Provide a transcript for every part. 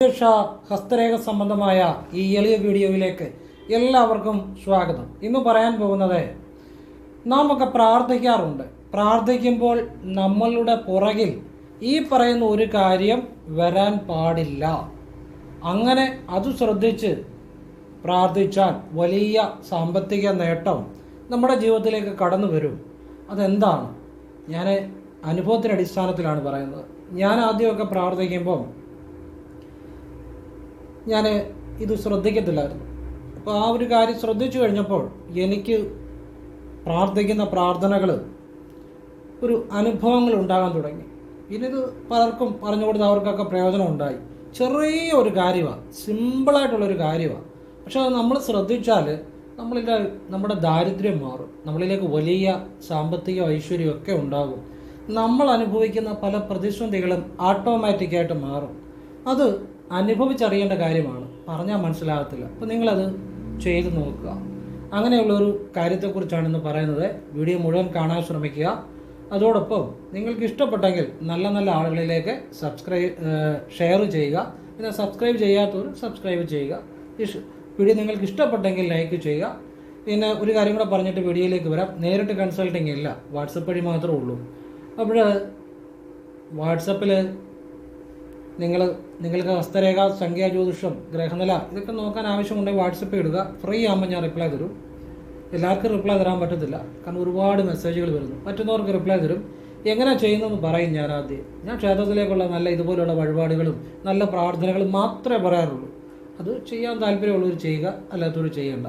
സുരക്ഷ ഹസ്തരേഖ സംബന്ധമായ ഈ എളിയ വീഡിയോയിലേക്ക് എല്ലാവർക്കും സ്വാഗതം. ഇന്ന് പറയാൻ പോകുന്നത് നാം ഒക്കെ പ്രാർത്ഥിക്കാറുണ്ട്. പ്രാർത്ഥിക്കുമ്പോൾ നമ്മളുടെ പുറകിൽ ഈ പറയുന്ന ഒരു കാര്യം വരാൻ പാടില്ല. അങ്ങനെ അത് ശ്രദ്ധിച്ച് പ്രാർത്ഥിച്ചാൽ വലിയ സാമ്പത്തിക നേട്ടം നമ്മുടെ ജീവിതത്തിലേക്ക് കടന്നു വരും. അതെന്താണ്? ഞാൻ അനുഭവത്തിന്റെ അടിസ്ഥാനത്തിലാണ് പറയുന്നത്. ഞാൻ ആദ്യമൊക്കെ പ്രാർത്ഥിക്കുമ്പം ഞാൻ ഇത് ശ്രദ്ധിക്കത്തില്ലായിരുന്നു. അപ്പോൾ ആ ഒരു കാര്യം ശ്രദ്ധിച്ചു കഴിഞ്ഞപ്പോൾ എനിക്ക് പ്രാർത്ഥിക്കുന്ന പ്രാർത്ഥനകൾ ഒരു അനുഭവങ്ങൾ ഉണ്ടാകാൻ തുടങ്ങി. പിന്നെ ഇത് പലർക്കും പറഞ്ഞു കൊടുത്ത് അവർക്കൊക്കെ പ്രയോജനം ഉണ്ടായി. ചെറിയ ഒരു കാര്യമാണ് സിമ്പിളായിട്ടുള്ളൊരു കാര്യമാണ് പക്ഷെ അത് നമ്മൾ ശ്രദ്ധിച്ചാൽ നമ്മളിലെ നമ്മുടെ ദാരിദ്ര്യം മാറും. നമ്മളിലേക്ക് വലിയ സാമ്പത്തിക ഐശ്വര്യമൊക്കെ ഉണ്ടാകും. നമ്മൾ അനുഭവിക്കുന്ന പല പ്രതിസന്ധികളും ഓട്ടോമാറ്റിക്കായിട്ട് മാറും. അത് അനുഭവിച്ചറിയേണ്ട കാര്യമാണ്. പറഞ്ഞാൽ മനസ്സിലാകത്തില്ല. അപ്പോൾ നിങ്ങളത് ചെയ്ത് നോക്കുക. അങ്ങനെയുള്ളൊരു കാര്യത്തെക്കുറിച്ചാണ് ഇന്ന് പറയുന്നത് വീഡിയോ മുഴുവൻ കാണാൻ ശ്രമിക്കുക. അതോടൊപ്പം നിങ്ങൾക്ക് ഇഷ്ടപ്പെട്ടെങ്കിൽ നല്ല നല്ല ആളുകളിലേക്ക് സബ്സ്ക്രൈബ് ഷെയർ ചെയ്യുക. പിന്നെ സബ്സ്ക്രൈബ് ചെയ്യാത്തവർ സബ്സ്ക്രൈബ് ചെയ്യുക. വീഡിയോ നിങ്ങൾക്ക് ഇഷ്ടപ്പെട്ടെങ്കിൽ ലൈക്ക് ചെയ്യുക. പിന്നെ ഒരു കാര്യം കൂടെ പറഞ്ഞിട്ട് വീഡിയോയിലേക്ക് വരാം. നേരിട്ട് കൺസൾട്ടിങ് ഇല്ല. വാട്സപ്പ് വഴി മാത്രമേ ഉള്ളൂ. അപ്പോൾ വാട്സപ്പിൽ നിങ്ങൾ നിങ്ങൾക്ക് ഹസ്തരേഖ സംഖ്യാ ജ്യോതിഷം ഗ്രഹനില ഇതൊക്കെ നോക്കാൻ ആവശ്യമുണ്ടെങ്കിൽ വാട്സപ്പ് ഇടുക. ഫ്രീ ആകുമ്പോൾ ഞാൻ റിപ്ലൈ തരും. എല്ലാവർക്കും റിപ്ലൈ തരാൻ പറ്റത്തില്ല. കാരണം ഒരുപാട് മെസ്സേജുകൾ വരുന്നു. പറ്റുന്നവർക്ക് റിപ്ലൈ തരും. എങ്ങനെ ചെയ്യുന്നതെന്ന് പറയും ഞാൻ ആദ്യം. ഞാൻ ക്ഷേത്രത്തിലേക്കുള്ള നല്ല ഇതുപോലുള്ള വഴിപാടുകളും നല്ല പ്രാർത്ഥനകളും മാത്രമേ പറയാറുള്ളൂ. അത് ചെയ്യാൻ താല്പര്യമുള്ളവർ ചെയ്യുക അല്ലാത്തവർ ചെയ്യേണ്ട.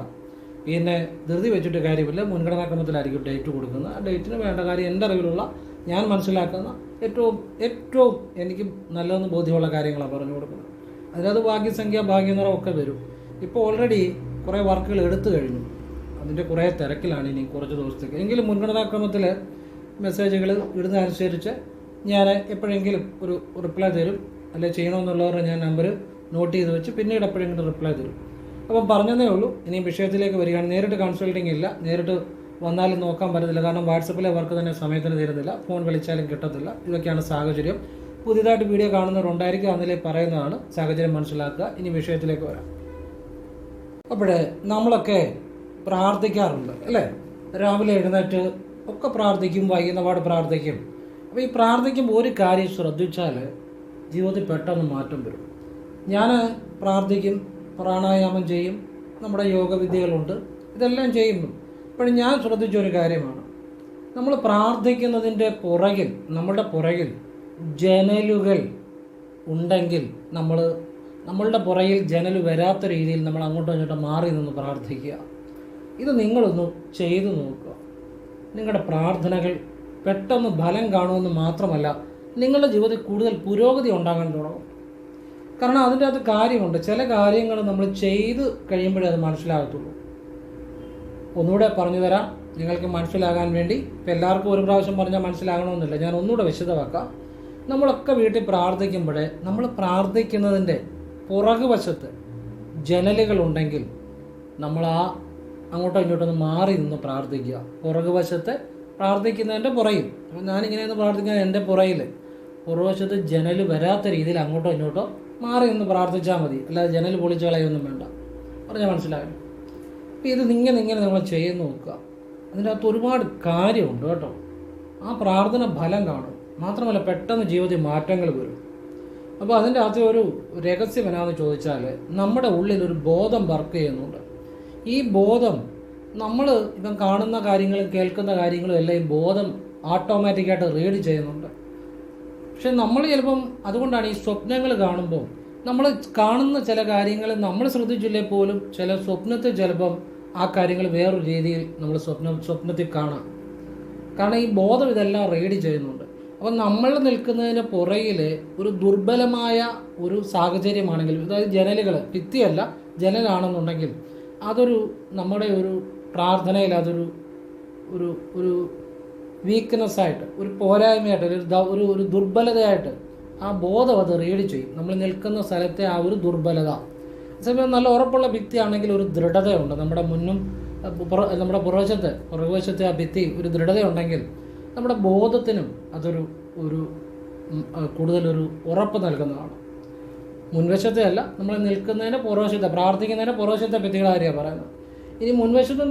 പിന്നെ ധൃതി വെച്ചിട്ട് കാര്യമില്ല. മുൻഗണനാക്രമത്തിലായിരിക്കും ഡേറ്റ് കൊടുക്കുന്നത്. ആ ഡേറ്റിന് വേണ്ട കാര്യം എന്റെ അറിവിലുള്ള ഞാൻ മനസ്സിലാക്കുന്ന ഏറ്റവും ഏറ്റവും എനിക്ക് നല്ലതെന്ന് ബോധ്യമുള്ള കാര്യങ്ങളാണ് പറഞ്ഞു കൊടുക്കുന്നത്. അതിനകത്ത് ഭാഗ്യസംഖ്യ ഭാഗ്യനിറം ഒക്കെ വരും. ഇപ്പോൾ ഓൾറെഡി കുറേ വർക്കുകൾ എടുത്തു കഴിഞ്ഞു. അതിന്റെ കുറേ തിരക്കിലാണ് ഇനി കുറച്ച് ദിവസത്തേക്ക്. എങ്കിലും മുൻഗണനാക്രമത്തിൽ മെസ്സേജുകൾ ഇടുന്നതനുസരിച്ച് ഞാൻ എപ്പോഴെങ്കിലും ഒരു റിപ്ലൈ തരും. അല്ലെ ചെയ്യണമെന്നുള്ളവരുടെ ഞാൻ നമ്പർ നോട്ട് ചെയ്ത് വെച്ച് പിന്നീട് എപ്പോഴെങ്കിലും റിപ്ലൈ തരും. അപ്പം പറഞ്ഞതേ ഉള്ളൂ ഇനി വിഷയത്തിലേക്ക് വരികയാണ്. നേരിട്ട് കൺസൾട്ടിങ് ഇല്ല. നേരിട്ട് വന്നാലും നോക്കാൻ പറ്റത്തില്ല. കാരണം വാട്സപ്പിലെ വർക്ക് തന്നെ സമയത്തിന് തരുന്നില്ല ഫോൺ വിളിച്ചാലും കിട്ടത്തില്ല. ഇതൊക്കെയാണ് സാഹചര്യം. പുതിയതായിട്ട് വീഡിയോ കാണുന്നവരുണ്ടായിരിക്കും അതിലെ പറയുന്നതാണ് സാഹചര്യം മനസ്സിലാക്കുക. ഇനി വിഷയത്തിലേക്ക് വരാം. അപ്പോഴേ നമ്മളൊക്കെ പ്രാർത്ഥിക്കാറുണ്ട് അല്ലേ? രാവിലെ എഴുന്നേറ്റ് ഒക്കെ പ്രാർത്ഥിക്കും വൈകുന്നപാട് പ്രാർത്ഥിക്കും. അപ്പോൾ ഈ പ്രാർത്ഥിക്കുമ്പോൾ ഒരു കാര്യം ശ്രദ്ധിച്ചാൽ ജീവിതത്തിൽ പെട്ടെന്ന് മാറ്റം വരും. ഞാൻ പ്രാർത്ഥിക്കും പ്രാണായാമം ചെയ്യും നമ്മുടെ യോഗവിദ്യകളുണ്ട്. ഇതെല്ലാം ചെയ്യുന്നു. അപ്പോൾ ഞാൻ ശ്രദ്ധിച്ച ഒരു കാര്യമാണ്. നമ്മൾ പ്രാർത്ഥിക്കുന്നതിന്റെ പുറകിൽ നമ്മുടെ പുറകിൽ ജനലുകൾ ഉണ്ടെങ്കിൽ നമ്മൾ നമ്മളുടെ പുറകിൽ ജനൽ വരാത്ത രീതിയിൽ നമ്മൾ അങ്ങോട്ടും ഇങ്ങോട്ടും മാറി നിന്ന് പ്രാർത്ഥിക്കുക. ഇത് നിങ്ങളൊന്ന് ചെയ്തു നോക്കുക. നിങ്ങളുടെ പ്രാർത്ഥനകൾ പെട്ടെന്ന് ഫലം കാണുമെന്ന് മാത്രമല്ല നിങ്ങളുടെ ജീവിതത്തിൽ കൂടുതൽ പുരോഗതി ഉണ്ടാകാൻ തുടങ്ങും. കാരണം അതിന്റെ അകത്ത് കാര്യമുണ്ട്. ചില കാര്യങ്ങൾ നമ്മൾ ചെയ്ത് കഴിയുമ്പോഴേ അത് മനസ്സിലാകത്തുള്ളൂ. ഒന്നുകൂടെ പറഞ്ഞു തരാം. നിങ്ങൾക്ക് മനസ്സിലാകാൻ വേണ്ടി. ഇപ്പം എല്ലാവർക്കും ഒരു പ്രാവശ്യം പറഞ്ഞാൽ മനസ്സിലാകണമെന്നില്ല. ഞാൻ ഒന്നുകൂടെ വിശദമാക്കാം. നമ്മളൊക്കെ വീട്ടിൽ പ്രാർത്ഥിക്കുമ്പോൾ നമ്മൾ പ്രാർത്ഥിക്കുന്നതിന്റെ പുറകുവശത്ത് ജനലുകളുണ്ടെങ്കിൽ നമ്മൾ ആ അങ്ങോട്ടോ ഇങ്ങോട്ടൊന്ന് മാറി നിന്ന് പ്രാർത്ഥിക്കുക. പുറകുവശത്ത് പ്രാർത്ഥിക്കുന്നതിന്റെ പുറയിൽ അപ്പോൾ ഞാനിങ്ങനെയൊന്ന് പ്രാർത്ഥിക്കുന്നത് എന്റെ പുറയിൽ പുറകുവശത്ത് ജനൽ വരാത്ത രീതിയിൽ അങ്ങോട്ടോ ഇങ്ങോട്ടോ മാറി നിന്ന് പ്രാർത്ഥിച്ചാൽ മതി. അല്ലാതെ ജനൽ പൊളിച്ച് കളയൊന്നും വേണ്ട. പറഞ്ഞാൽ മനസ്സിലായോ? അപ്പോൾ ഇത് ഇങ്ങനെ ഇങ്ങനെ നമ്മൾ ചെയ്ത് നോക്കുക. അതിന്റെ അകത്ത് ഒരുപാട് കാര്യമുണ്ട് കേട്ടോ. ആ പ്രാർത്ഥന ഫലം കാണും. മാത്രമല്ല പെട്ടെന്ന് ജീവിതത്തിൽ മാറ്റങ്ങൾ വരും. അപ്പോൾ അതിന്റെ അകത്ത് ഒരു രഹസ്യം എന്നാന്ന് ചോദിച്ചാൽ നമ്മുടെ ഉള്ളിൽ ഒരു ബോധം വർക്ക് ചെയ്യുന്നുണ്ട്. ഈ ബോധം നമ്മൾ ഇപ്പം കാണുന്ന കാര്യങ്ങളും കേൾക്കുന്ന കാര്യങ്ങളും എല്ലാം ഈ ബോധം ഓട്ടോമാറ്റിക്കായിട്ട് റീഡ് ചെയ്യുന്നുണ്ട്. പക്ഷെ നമ്മൾ ചിലപ്പം അതുകൊണ്ടാണ് ഈ സ്വപ്നങ്ങൾ കാണുമ്പോൾ നമ്മൾ കാണുന്ന ചില കാര്യങ്ങൾ നമ്മൾ ശ്രദ്ധിച്ചില്ലേ പോലും ചില സ്വപ്നത്തിൽ ചിലപ്പം ആ കാര്യങ്ങൾ വേറൊരു രീതിയിൽ നമ്മൾ സ്വപ്നം സ്വപ്നത്തിൽ കാണാം. കാരണം ഈ ബോധം ഇതെല്ലാം റെയ്ഡ് ചെയ്യുന്നുണ്ട്. അപ്പം നമ്മൾ നിൽക്കുന്നതിന് പുറകിൽ ഒരു ദുർബലമായ ഒരു സാഹചര്യമാണെങ്കിൽ അതായത് ജനലുകൾ ഭിത്തിയല്ല ജനലാണെന്നുണ്ടെങ്കിൽ അതൊരു നമ്മുടെ ഒരു പ്രാർത്ഥനയിൽ അതൊരു ഒരു ഒരു വീക്ക്നെസ്സായിട്ട് ഒരു പോരായ്മയായിട്ട് ഒരു ഒരു ദുർബലതയായിട്ട് ആ ബോധം അത് റീഡ് ചെയ്യും. നമ്മൾ നിൽക്കുന്ന സ്ഥലത്തെ ആ ഒരു ദുർബലത. അതേസമയം നല്ല ഉറപ്പുള്ള ഭിത്തിയാണെങ്കിൽ ഒരു ദൃഢതയുണ്ട്. നമ്മുടെ മുന്നും നമ്മുടെ പുറവശത്ത് പുറകുവശത്തെ ആ ഭിത്തി ഒരു ദൃഢതയുണ്ടെങ്കിൽ നമ്മുടെ ബോധത്തിനും അതൊരു ഒരു കൂടുതലൊരു ഉറപ്പ് നൽകുന്നതാണ്. മുൻവശത്തെ അല്ല നമ്മൾ നിൽക്കുന്നതിന് പുറവശത്തെ പ്രാർത്ഥിക്കുന്നതിന് പുറവശത്തെ കാര്യമാണ് പറയുന്നത്. ഇനി മുൻവശത്തും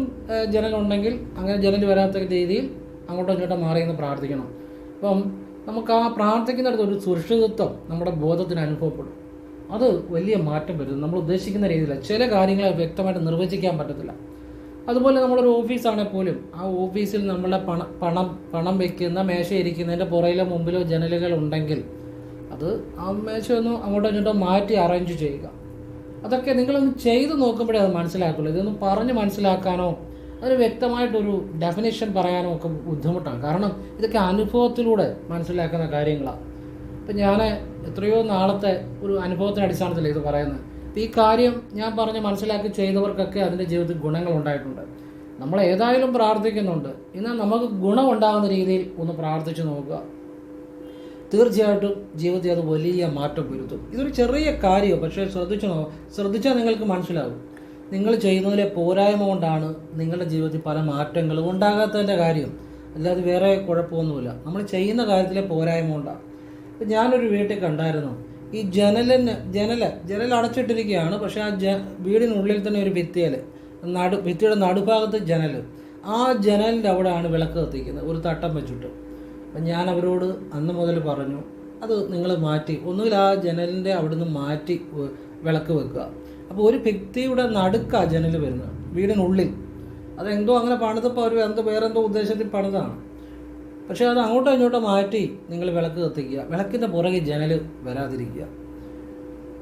ജനലുണ്ടെങ്കിൽ അങ്ങനെ ജനൽ വരാത്ത രീതിയിൽ അങ്ങോട്ടും ഇങ്ങോട്ടും മാറി നിന്ന് പ്രാർത്ഥിക്കണം. അപ്പം നമുക്ക് ആ പ്രാർത്ഥിക്കുന്നിടത്ത് ഒരു സുരക്ഷിതത്വം നമ്മുടെ ബോധത്തിന് അനുഭവപ്പെടും. അത് വലിയ മാറ്റം വരും നമ്മൾ ഉദ്ദേശിക്കുന്ന രീതിയിൽ ചില കാര്യങ്ങളെ വ്യക്തമായിട്ട് നിർവചിക്കാൻ പറ്റത്തില്ല. അതുപോലെ നമ്മളൊരു ഓഫീസാണെങ്കിൽ പോലും ആ ഓഫീസിൽ നമ്മളെ പണ പണം പണം വെക്കുന്ന മേശ ഇരിക്കുന്നതിന്റെ പുറയിലോ മുമ്പിലോ ജനലുകൾ ഉണ്ടെങ്കിൽ അത് ആ മേശ ഒന്ന് അങ്ങോട്ടോ ഇങ്ങോട്ടോ മാറ്റി അറേഞ്ച് ചെയ്യുക. അതൊക്കെ നിങ്ങളൊന്ന് ചെയ്ത് നോക്കുമ്പോഴേ അത് മനസ്സിലാക്കുള്ളൂ. ഇതൊന്നും പറഞ്ഞ് മനസ്സിലാക്കാനോ അതിന് വ്യക്തമായിട്ടൊരു ഡെഫിനേഷൻ പറയാനും ഒക്കെ ബുദ്ധിമുട്ടാണ്. കാരണം ഇതൊക്കെ അനുഭവത്തിലൂടെ മനസ്സിലാക്കുന്ന കാര്യങ്ങളാണ് ഇപ്പം ഞാൻ എത്രയോ നാളത്തെ ഒരു അനുഭവത്തിന്റെ അടിസ്ഥാനത്തിൽ ഇത് പറയുന്നത്. അപ്പം ഈ കാര്യം ഞാൻ പറഞ്ഞ് മനസ്സിലാക്കി ചെയ്തവർക്കൊക്കെ അതിന്റെ ജീവിതത്തിൽ ഗുണങ്ങൾ ഉണ്ടായിട്ടുണ്ട്. നമ്മൾ ഏതായാലും പ്രാർത്ഥിക്കുന്നുണ്ട്. എന്നാൽ നമുക്ക് ഗുണമുണ്ടാകുന്ന രീതിയിൽ ഒന്ന് പ്രാർത്ഥിച്ച് നോക്കുക. തീർച്ചയായിട്ടും ജീവിതത്തിൽ അത് വലിയ മാറ്റം വരുത്തും. ഇതൊരു ചെറിയ കാര്യമാണ് പക്ഷേ ശ്രദ്ധിച്ചു ശ്രദ്ധിച്ചാൽ നിങ്ങൾക്ക് മനസ്സിലാകും നിങ്ങൾ ചെയ്യുന്നതിലെ പോരായ്മ കൊണ്ടാണ് നിങ്ങളുടെ ജീവിതത്തിൽ പല മാറ്റങ്ങളും ഉണ്ടാകാത്തതിന്റെ കാര്യം. അല്ലാതെ വേറെ കുഴപ്പമൊന്നുമില്ല. നമ്മൾ ചെയ്യുന്ന കാര്യത്തിലെ പോരായ്മ കൊണ്ടാണ്. ഇപ്പം ഞാനൊരു വീട്ടിൽ കണ്ടായിരുന്നു. ഈ ജനലിന് ജനൽ ജനൽ അടച്ചിട്ടിരിക്കുകയാണ്. പക്ഷേ ആ ജ വീടിനുള്ളിൽ തന്നെ ഒരു ഭിത്തിയൽ. നടു ഭിത്തിയുടെ നടുഭാഗത്ത് ജനൽ. ആ ജനലിന്റെ അവിടെയാണ് വിളക്ക് കത്തിക്കുന്നത്. ഒരു തട്ടം വെച്ചിട്ട്. അപ്പം ഞാൻ അവരോട് അന്ന് മുതൽ പറഞ്ഞു അത് നിങ്ങൾ മാറ്റി. ഒന്നുകിൽ ആ ജനലിന്റെ അവിടുന്ന് മാറ്റി വിളക്ക് വെക്കുക. അപ്പോൾ ഒരു ഭിത്തിയുടെ നടുക്കാ ജനൽ വരുന്നത് വീടിനുള്ളിൽ. അതെന്തോ അങ്ങനെ പണിതപ്പോൾ അവർ എന്തോ വേറെന്തോ ഉദ്ദേശത്തിൽ പണിതാണ്. പക്ഷേ അത് അങ്ങോട്ടോ ഇങ്ങോട്ടോ മാറ്റി നിങ്ങൾ വിളക്ക് കത്തിക്കുക. വിളക്കിന്റെ പുറകെ ജനൽ വരാതിരിക്കുക.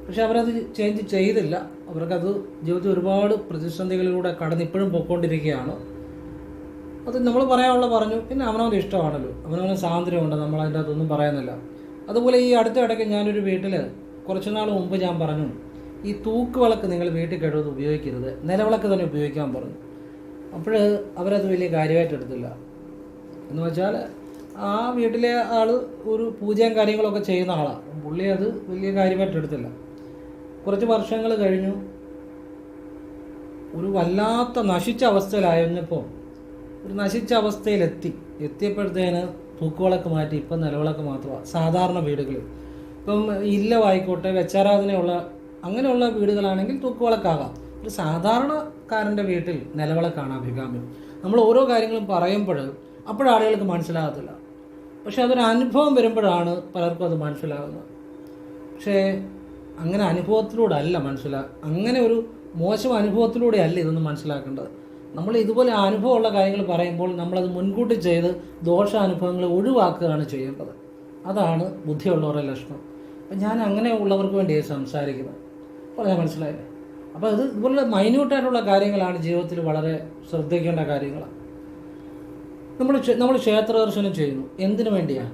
പക്ഷെ അവരത് ചേഞ്ച് ചെയ്തില്ല. അവർക്കത് ജീവിതത്തിൽ ഒരുപാട് പ്രതിസന്ധികളിലൂടെ കടന്ന് ഇപ്പോഴും പൊയ്ക്കൊണ്ടിരിക്കുകയാണ്. അത് നമ്മൾ പറയാനുള്ള പറഞ്ഞു. പിന്നെ അവനവന്റെ ഇഷ്ടമാണല്ലോ. അവനവന് സ്വാതന്ത്ര്യമുണ്ട്. നമ്മൾ അതിന്റെ പറയുന്നില്ല. അതുപോലെ ഈ അടുത്ത ഇടയ്ക്ക് ഞാനൊരു വീട്ടിൽ കുറച്ച് നാൾ മുമ്പ് ഞാൻ പറഞ്ഞു ഈ തൂക്ക് വിളക്ക് നിങ്ങൾ വീട്ടിൽ കിടന്ന് ഉപയോഗിക്കരുത്. നിലവിളക്ക് തന്നെ ഉപയോഗിക്കാൻ പറഞ്ഞു. അപ്പോൾ അവരത് വലിയ കാര്യമായിട്ട് എടുത്തില്ല. എന്ന് വെച്ചാൽ ആ വീട്ടിലെ ആൾ ഒരു പൂജയും കാര്യങ്ങളൊക്കെ ചെയ്യുന്ന ആളാണ് പുള്ളി അത് വലിയ കാര്യമായിട്ട് എടുത്തില്ല. കുറച്ച് വർഷങ്ങൾ കഴിഞ്ഞു. ഒരു വല്ലാത്ത നശിച്ച അവസ്ഥയിലായിരുന്നപ്പോൾ ഒരു നശിച്ച അവസ്ഥയിലെത്തി. എത്തിയപ്പോഴത്തേന് തൂക്കുവിളക്ക് മാറ്റി. ഇപ്പം നിലവിളക്ക് മാത്രമാണ് സാധാരണ വീടുകളിൽ. ഇപ്പം ഇല്ലവായിക്കോട്ടെ വെച്ചാരാധനയുള്ള അങ്ങനെയുള്ള വീടുകളാണെങ്കിൽ തൂക്കുവിളക്കാകാം. ഒരു സാധാരണക്കാരന്റെ വീട്ടിൽ നിലവിളക്കാണ് അഭികാമ്യം. നമ്മൾ ഓരോ കാര്യങ്ങളും പറയുമ്പോൾ അപ്പോഴാളുകൾക്ക് മനസ്സിലാകത്തില്ല. പക്ഷെ അതൊരു അനുഭവം വരുമ്പോഴാണ് പലർക്കും അത് മനസ്സിലാകുന്നത്. പക്ഷേ അങ്ങനെ അനുഭവത്തിലൂടെ അല്ല മനസ്സിലാ അങ്ങനെ ഒരു മോശം അനുഭവത്തിലൂടെ അല്ല ഇതൊന്നും മനസ്സിലാക്കേണ്ടത്. നമ്മൾ ഇതുപോലെ അനുഭവമുള്ള കാര്യങ്ങൾ പറയുമ്പോൾ നമ്മളത് മുൻകൂട്ടി ചെയ്ത് ദോഷാനുഭവങ്ങൾ ഒഴിവാക്കുകയാണ് ചെയ്യേണ്ടത്. അതാണ് ബുദ്ധിയുള്ളവരുടെ ലക്ഷണം. അപ്പം ഞാൻ അങ്ങനെ ഉള്ളവർക്ക് വേണ്ടിയാണ് സംസാരിക്കുന്നത്. പറഞ്ഞാൽ മനസ്സിലായില്ലേ അപ്പോൾ അത് ഇതുപോലുള്ള മൈന്യൂട്ടായിട്ടുള്ള കാര്യങ്ങളാണ് ജീവിതത്തിൽ വളരെ ശ്രദ്ധിക്കേണ്ട കാര്യങ്ങൾ നമ്മൾ നമ്മൾ ക്ഷേത്ര ദർശനം ചെയ്യുന്നു. എന്തിനു വേണ്ടിയാണ്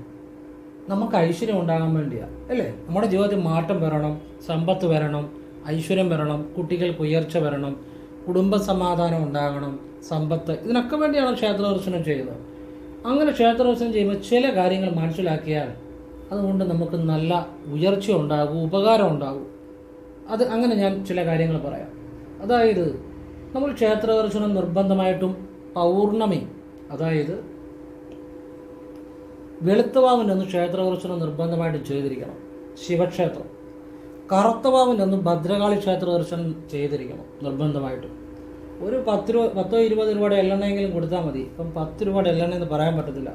നമുക്ക് ഐശ്വര്യം ഉണ്ടാകാൻ വേണ്ടിയാണ് അല്ലേ? നമ്മുടെ ജീവിതത്തിൽ മാറ്റം വരണം സമ്പത്ത് വരണം ഐശ്വര്യം വരണം കുട്ടികൾക്ക് ഉയർച്ച വരണം കുടുംബ സമാധാനം ഉണ്ടാകണം സമ്പത്ത് ഇതിനൊക്കെ വേണ്ടിയാണ് ക്ഷേത്ര ദർശനം ചെയ്യുന്നത്. അങ്ങനെ ക്ഷേത്ര ദർശനം ചെയ്യുമ്പോൾ ചില കാര്യങ്ങൾ മനസ്സിലാക്കിയാൽ അതുകൊണ്ട് നമുക്ക് നല്ല ഉയർച്ച ഉണ്ടാകും ഉപകാരം ഉണ്ടാകും. അത് അങ്ങനെ ഞാൻ ചില കാര്യങ്ങൾ പറയാം. അതായത് നമ്മൾ ക്ഷേത്ര ദർശനം നിർബന്ധമായിട്ടും പൗർണമി അതായത് വെളുത്തവാവിന്റെ ഒന്ന് ക്ഷേത്ര ദർശനം നിർബന്ധമായിട്ട് ചെയ്തിരിക്കണം. ശിവക്ഷേത്രം. കറുത്തവാവിന്റെ ഒന്ന് ഭദ്രകാളി ക്ഷേത്ര ദർശനം ചെയ്തിരിക്കണം നിർബന്ധമായിട്ടും. ഒരു പത്ത് രൂപ പത്തോ ഇരുപത് രൂപയുടെ എല്ലെണ്ണയെങ്കിലും കൊടുത്താൽ മതി. ഇപ്പം പത്ത് രൂപയുടെ എല്ലെണ്ണ എന്ന് പറയാൻ പറ്റത്തില്ല.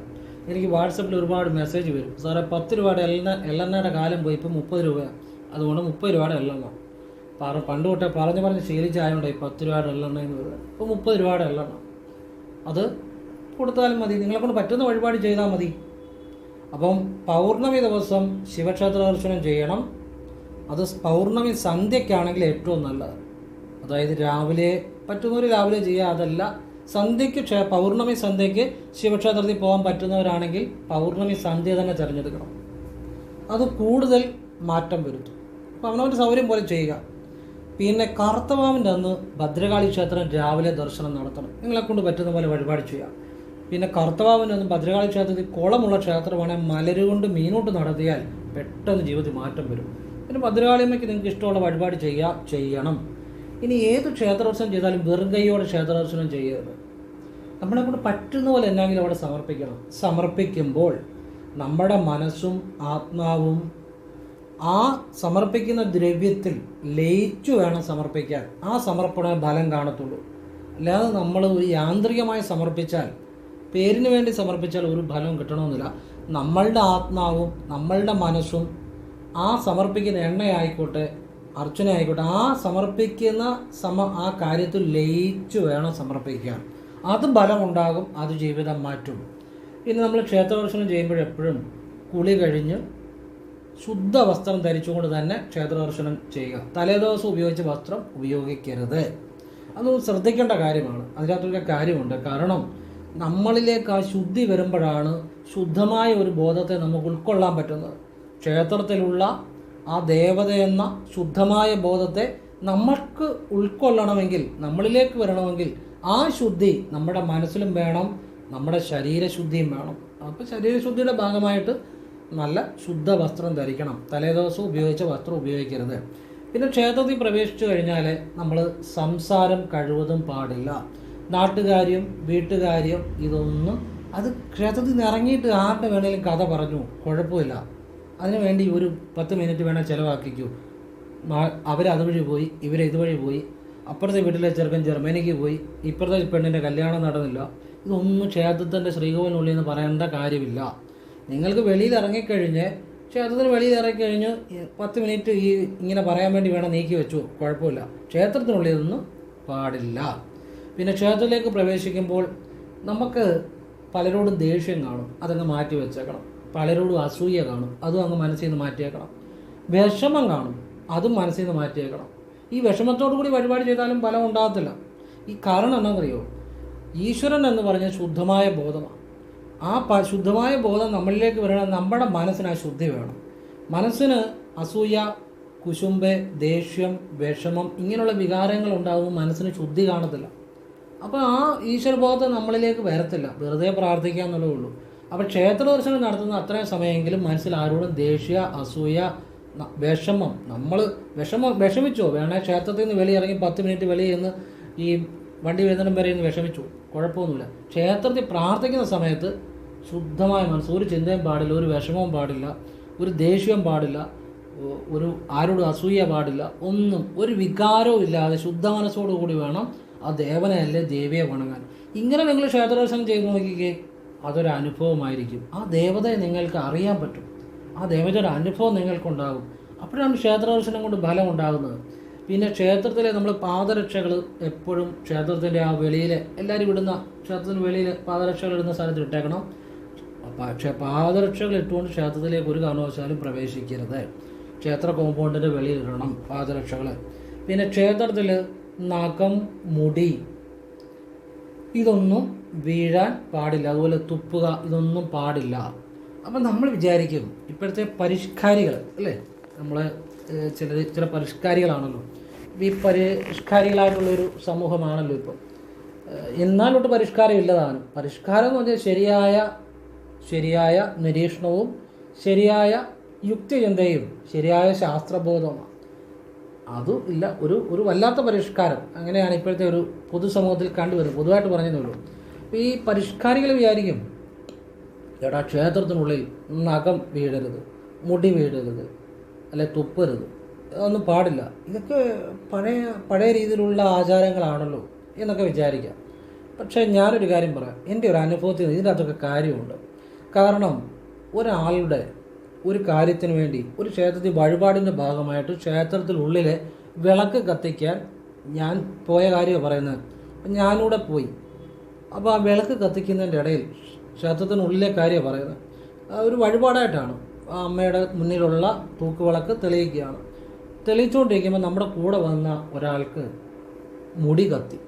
എനിക്ക് വാട്സപ്പിൽ ഒരുപാട് മെസ്സേജ് വരും. സാറേ പത്ത് രൂപയുടെ എല്ലെണ്ണ എല്ലെണ്ണയുടെ കാലം പോയി. ഇപ്പം മുപ്പത് രൂപയാണ്. അതുകൊണ്ട് മുപ്പത് രൂപയുടെ എള്ളെണ്ണ പറ പണ്ട് തൊട്ടേ പറഞ്ഞ് പറഞ്ഞ് ശീലിച്ചായതുകൊണ്ട് ഈ പത്ത് രൂപയുടെ എള്ളെണ്ണ എന്ന് പറയുന്നത് ഇപ്പോൾ മുപ്പത് രൂപയുടെ എള്ളെണ്ണ അത് കൊടുത്താലും മതി. നിങ്ങളെ കൊണ്ട് പറ്റുന്ന വഴിപാട് ചെയ്താൽ മതി. അപ്പം പൗർണമി ദിവസം ശിവക്ഷേത്ര ദർശനം ചെയ്യണം. അത് പൗർണമി സന്ധ്യയ്ക്കാണെങ്കിൽ ഏറ്റവും നല്ലത്. അതായത് രാവിലെ പറ്റുന്നവർ രാവിലെ ചെയ്യുക അതല്ല. സന്ധ്യയ്ക്ക് ക്ഷേ പൗർണമി സന്ധ്യയ്ക്ക് ശിവക്ഷേത്രത്തിൽ പോകാൻ പറ്റുന്നവരാണെങ്കിൽ പൗർണമി സന്ധ്യ തന്നെ തിരഞ്ഞെടുക്കണം. അത് കൂടുതൽ മാറ്റം വരുത്തും. അപ്പോൾ അവനവന്റെ സൗകര്യം പോലെ ചെയ്യുക. പിന്നെ കറുത്തവാവിന്റെ അന്ന് ഭദ്രകാളി ക്ഷേത്രം രാവിലെ ദർശനം നടത്തണം. നിങ്ങളെ കൊണ്ട് പറ്റുന്ന പോലെ വഴിപാട് ചെയ്യാം. പിന്നെ കറുത്തവാവിന്റെ അന്ന് ഭദ്രകാളി ക്ഷേത്രത്തിൽ കുളമുള്ള ക്ഷേത്രമാണെങ്കിൽ മലരുകൊണ്ട് മീനോട്ട് നടത്തിയാൽ പെട്ടെന്ന് ജീവിതത്തിൽ മാറ്റം വരും. പിന്നെ ഭദ്രകാളിയമ്മയ്ക്ക് നിങ്ങൾക്ക് ഇഷ്ടമുള്ള വഴിപാട് ചെയ്യുക ചെയ്യണം. ഇനി ഏത് ക്ഷേത്രദർശനം ചെയ്താലും വെറും കൈയോടെ ക്ഷേത്രദർശനം ചെയ്യരുത്. നമ്മളെ കൊണ്ട് പറ്റുന്ന പോലെ എന്തെങ്കിലും അവിടെ സമർപ്പിക്കണം. സമർപ്പിക്കുമ്പോൾ നമ്മുടെ മനസ്സും ആത്മാവും ആ സമർപ്പിക്കുന്ന ദ്രവ്യത്തിൽ ലയിച്ചു വേണം സമർപ്പിക്കാൻ. ആ സമർപ്പണ ഫലം കാണത്തുള്ളൂ. അല്ലാതെ നമ്മൾ ഒരു യാന്ത്രികമായി സമർപ്പിച്ചാൽ പേരിന് വേണ്ടി സമർപ്പിച്ചാൽ ഒരു ഫലവും കിട്ടണമെന്നില്ല. നമ്മളുടെ ആത്മാവും നമ്മളുടെ മനസ്സും ആ സമർപ്പിക്കുന്ന എണ്ണയായിക്കോട്ടെ അർച്ചന ആയിക്കോട്ടെ ആ സമർപ്പിക്കുന്ന സമ ആ കാര്യത്തിൽ ലയിച്ചു വേണം സമർപ്പിക്കാൻ. അത് ഫലമുണ്ടാകും അത് ജീവിതം മാറ്റും. ഇനി നമ്മൾ ക്ഷേത്രദർശനം ചെയ്യുമ്പോഴെപ്പോഴും കുളി കഴിഞ്ഞ് ശുദ്ധ വസ്ത്രം ധരിച്ചുകൊണ്ട് തന്നെ ക്ഷേത്രദർശനം ചെയ്യുക. തലേദിവസം ഉപയോഗിച്ച വസ്ത്രം ഉപയോഗിക്കരുത്. അത് ശ്രദ്ധിക്കേണ്ട കാര്യമാണ്. അതിനകത്തൊക്കെ കാര്യമുണ്ട്. കാരണം നമ്മളിലേക്ക് ആ ശുദ്ധി വരുമ്പോഴാണ് ശുദ്ധമായ ഒരു ബോധത്തെ നമുക്ക് ഉൾക്കൊള്ളാൻ പറ്റുന്നത്. ക്ഷേത്രത്തിലുള്ള ആ ദേവത എന്ന ശുദ്ധമായ ബോധത്തെ നമ്മൾക്ക് ഉൾക്കൊള്ളണമെങ്കിൽ നമ്മളിലേക്ക് വരണമെങ്കിൽ ആ ശുദ്ധി നമ്മുടെ മനസ്സിലും വേണം നമ്മുടെ ശരീരശുദ്ധിയും വേണം. അപ്പോൾ ശരീരശുദ്ധിയുടെ ഭാഗമായിട്ട് നല്ല ശുദ്ധ വസ്ത്രം ധരിക്കണം. തലേദിവസം ഉപയോഗിച്ച വസ്ത്രം ഉപയോഗിക്കരുത്. പിന്നെ ക്ഷേത്രത്തിൽ പ്രവേശിച്ചു കഴിഞ്ഞാൽ നമ്മൾ സംസാരം കഴിവതും പാടില്ല. നാട്ടുകാര്യം വീട്ടുകാര്യം ഇതൊന്നും അത് ക്ഷേത്രത്തിൽ നിന്ന് ഇറങ്ങിയിട്ട് ആരുടെ വേണേലും കഥ പറഞ്ഞു കുഴപ്പമില്ല. അതിനു വേണ്ടി ഒരു പത്ത് മിനിറ്റ് വേണേൽ ചിലവാക്കിക്കൂ. അവർ അതുവഴി പോയി ഇവർ ഇതുവഴി പോയി അപ്പുറത്തെ വീട്ടിലെ ചെറുക്കൻ ജർമ്മനിക്ക് പോയി ഇപ്പുറത്തെ പെണ്ണിന്റെ കല്യാണം നടന്നില്ല. ഇതൊന്നും ക്ഷേത്രത്തിന്റെ ശ്രീകോവിനുള്ളിൽ നിന്ന് പറയേണ്ട കാര്യമില്ല. നിങ്ങൾക്ക് വെളിയിൽ ഇറങ്ങിക്കഴിഞ്ഞ് ക്ഷേത്രത്തിന് വെളിയിൽ ഇറങ്ങിക്കഴിഞ്ഞ് പത്ത് മിനിറ്റ് ഈ ഇങ്ങനെ പറയാൻ വേണ്ടി വേണം നീക്കി വെച്ചു. കുഴപ്പമില്ല. ക്ഷേത്രത്തിനുള്ളിൽ നിന്നും പാടില്ല. പിന്നെ ക്ഷേത്രത്തിലേക്ക് പ്രവേശിക്കുമ്പോൾ നമുക്ക് പലരോടും ദേഷ്യം കാണും. അതങ്ങ് മാറ്റി വെച്ചേക്കണം. പലരോടും അസൂയ കാണും. അതും അങ്ങ് മനസ്സിൽ നിന്ന് മാറ്റിയേക്കണം. വിഷമം കാണും. അതും മനസ്സിൽ നിന്ന് മാറ്റിയേക്കണം. ഈ വിഷമത്തോടു കൂടി വഴിപാട് ചെയ്താലും ഫലം ഉണ്ടാകത്തില്ല. ഈ കാരണം എന്താണെന്നറിയോ? ഈശ്വരൻ എന്ന് പറഞ്ഞ ശുദ്ധമായ ബോധമാണ്. ആ ശുദ്ധമായ ബോധം നമ്മളിലേക്ക് വരണം. നമ്മുടെ മനസ്സിന് ആ ശുദ്ധി വേണം. മനസ്സിന് അസൂയ കുശുമ്പ് ദേഷ്യം വിഷമം ഇങ്ങനെയുള്ള വികാരങ്ങൾ ഉണ്ടാകുമ്പോൾ മനസ്സിന് ശുദ്ധി കാണത്തില്ല. അപ്പോൾ ആ ഈശ്വരബോധം നമ്മളിലേക്ക് വരത്തില്ല. വെറുതെ പ്രാർത്ഥിക്കുക എന്നുള്ളതേ ഉള്ളൂ. അപ്പോൾ ക്ഷേത്ര ദർശനം നടത്തുന്ന അത്രയും സമയമെങ്കിലും മനസ്സിൽ ആരോടും ദേഷ്യ അസൂയ വിഷമം. നമ്മൾ വിഷമം വിഷമിച്ചോ? വേണേ ക്ഷേത്രത്തിൽ നിന്ന് വെളിയിറങ്ങി പത്ത് മിനിറ്റ് വെളിയിൽ നിന്ന് ഈ വണ്ടി വേദന വരെ ഇന്ന് വിഷമിച്ചു? കുഴപ്പമൊന്നുമില്ല. ക്ഷേത്രത്തിൽ പ്രാർത്ഥിക്കുന്ന സമയത്ത് ശുദ്ധമായ മനസ്സ് ഒരു ചിന്തയും പാടില്ല ഒരു വിഷമവും പാടില്ല ഒരു ദേഷ്യവും പാടില്ല ഒരു ആരോടും അസൂയ പാടില്ല ഒന്നും ഒരു വികാരവും ഇല്ലാതെ ശുദ്ധ മനസ്സോടുകൂടി വേണം ആ ദേവനെ അല്ലെ ദേവിയെ വണങ്ങാൻ. ഇങ്ങനെ നിങ്ങൾ ക്ഷേത്രദർശനം ചെയ്ത് നോക്കിക്കേ അതൊരു അനുഭവമായിരിക്കും. ആ ദേവതയെ നിങ്ങൾക്ക് അറിയാൻ പറ്റും. ആ ദേവതയുടെ അനുഭവം നിങ്ങൾക്കുണ്ടാകും. അപ്പോഴാണ് ക്ഷേത്രദർശനം കൊണ്ട് ഫലം ഉണ്ടാകുന്നത് പിന്നെ ക്ഷേത്രത്തിലെ നമ്മൾ പാദരക്ഷകൾ എപ്പോഴും ക്ഷേത്രത്തിന്റെ ആ വെളിയിൽ എല്ലാവരും ഇടുന്ന ക്ഷേത്രത്തിന് വെളിയിൽ പാദരക്ഷകൾ ഇടുന്ന സ്ഥലത്ത് ഇട്ടേക്കണം. പക്ഷേ പാദരക്ഷകൾ ഇട്ടുകൊണ്ട് ക്ഷേത്രത്തിലേക്ക് ഒരു കാരണവശാലും പ്രവേശിക്കരുത്. ക്ഷേത്ര കോമ്പൗണ്ടിന്റെ വെളിയിൽ ഇടണം പാദരക്ഷകൾ പിന്നെ ക്ഷേത്രത്തിൽ നഖം മുടി ഇതൊന്നും വീഴാൻ പാടില്ല. അതുപോലെ തുപ്പുക ഇതൊന്നും പാടില്ല. അപ്പം നമ്മൾ വിചാരിക്കും ഇപ്പോഴത്തെ പരിഷ്കാരികൾ അല്ലേ? നമ്മൾ ചില ചില പരിഷ്കാരികളാണല്ലോ. ഈ പരിഷ്കാരികളായിട്ടുള്ളൊരു സമൂഹമാണല്ലോ ഇപ്പം. എന്നാലോട്ട് പരിഷ്കാരം ഇല്ലതാണ്. പരിഷ്കാരം എന്ന് പറഞ്ഞാൽ ശരിയായ ശരിയായ നിരീക്ഷണവും ശരിയായ യുക്തിചിന്തയും ശരിയായ ശാസ്ത്രബോധവുമാണ് അതും ഇല്ല ഒരു ഒരു വല്ലാത്ത പരിഷ്കാരം. അങ്ങനെയാണ് ഇപ്പോഴത്തെ ഒരു പൊതുസമൂഹത്തിൽ കണ്ടുവരുന്നത്. പൊതുവായിട്ട് പറഞ്ഞതേ അപ്പോൾ ഈ പരിഷ്കാരികൾ വിചാരിക്കും എടാ ക്ഷേത്രത്തിനുള്ളിൽ നഖം വീഴരുത് മുടി വീഴരുത് അല്ലെ തുപ്പരുത്. അതൊന്നും പാടില്ല. ഇതൊക്കെ പഴയ പഴയ രീതിയിലുള്ള ആചാരങ്ങളാണല്ലോ എന്നൊക്കെ വിചാരിക്കാം. പക്ഷേ ഞാനൊരു കാര്യം പറയാം. എന്റെ ഒരു അനുഭവത്തിൽ ഇതിന്റെ അകത്തൊക്കെ കാര്യമുണ്ട്. കാരണം ഒരാളുടെ ഒരു കാര്യത്തിന് വേണ്ടി ഒരു ക്ഷേത്രത്തിൽ വഴിപാടിന്റെ ഭാഗമായിട്ട് ക്ഷേത്രത്തിനുള്ളിലെ വിളക്ക് കത്തിക്കാൻ ഞാൻ പോയ കാര്യമാണ് പറയുന്നത്. ഞാനിവിടെ പോയി. അപ്പോൾ ആ വിളക്ക് കത്തിക്കുന്നതിന്റെ ഇടയിൽ ക്ഷേത്രത്തിനുള്ളിലെ കാര്യമാണ് പറയുന്നത്. ഒരു വഴിപാടായിട്ടാണ്. അമ്മയുടെ മുന്നിലുള്ള തൂക്കുവിളക്ക് തെളിയിക്കുകയാണ്. തെളിയിച്ചുകൊണ്ടിരിക്കുമ്പോൾ നമ്മുടെ കൂടെ വന്ന ഒരാൾക്ക് മുടി കത്തി.